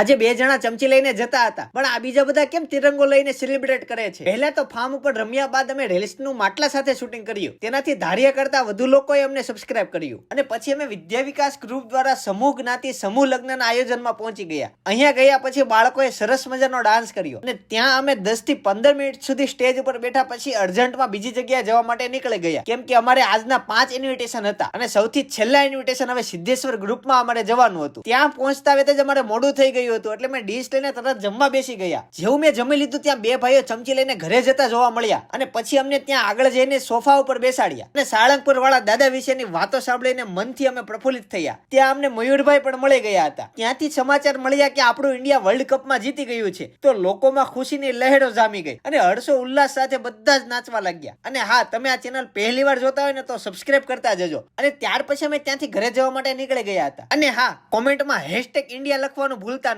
આજે બે જણા ચમચી લઈને જતા હતા. પણ આ બીજા બધા કેમ તિરંગો લઈને સેલિબ્રેટ કરે છે? પહેલા તો ફાર્મ ઉપર રમ્યા બાદ અમે નું માટલા સાથે શૂટિંગ કર્યું. તેનાથી ધાર્યા કરતા વધુ લોકોએ અમને સબસ્ક્રાઇબ કર્યું. અને પછી અમે વિદ્યા વિકાસ ગ્રુપ દ્વારા સમૂહ જ્ઞાતિ, સમૂહ લગ્નના આયોજનમાં પહોંચી ગયા. અહીંયા ગયા પછી બાળકોએ સરસ મજાનો ડાન્સ કર્યો. અને ત્યાં અમે દસથી પંદર મિનિટ સુધી સ્ટેજ ઉપર બેઠા પછી અર્જન્ટમાં બીજી જગ્યાએ જવા માટે નીકળી ગયા. કેમ કે અમારે આજના પાંચ ઇન્વિટેશન હતા. અને સૌથી છેલ્લા ઇન્વિટેશન હવે સિદ્ધેશ્વર ગ્રુપમાં અમારે જવાનું હતું. ત્યાં પહોંચતા વેતે જ અમારે મોડું થઈ ગયું હતું એટલે મેં ડીશ લઈને તરત જમવા બેસી ગયા. જેવું મેં જમી લીધું ત્યાં બે ભાઈઓ ચમચી લઈને ઘરે જતા જોવા મળ્યા અને પછી અમને ત્યાં આગળ જઈને સોફા ઉપર બેસાડ્યા. અને સાળંગપુર વાળા દાદા વિશેની વાતો સાંભળીને મનથી અમે પ્રફુલ્લિત થયા. ત્યાં અમને મયુરભાઈ પણ મળી ગયા હતા. ત્યાંથી સમાચાર મળ્યા કે આપણું ઇન્ડિયા વર્લ્ડ કપમાં જીતી ગયું છે. તો લોકોમાં ખુશીની લહેરો જામી ગઈ અને હર્ષો ઉલ્લાસ સાથે બધા જ નાચવા લાગ્યા. અને હા, તમે આ ચેનલ પહેલી વાર જોતા હોય ને તો સબસ્ક્રાઇબ કરતા જજો. અને ત્યાર પછી અમે ત્યાંથી ઘરે જવા માટે નીકળી ગયા હતા. અને હા, કોમેન્ટમાં હેશટેગ ઇન્ડિયા લખવાનું ભૂલતા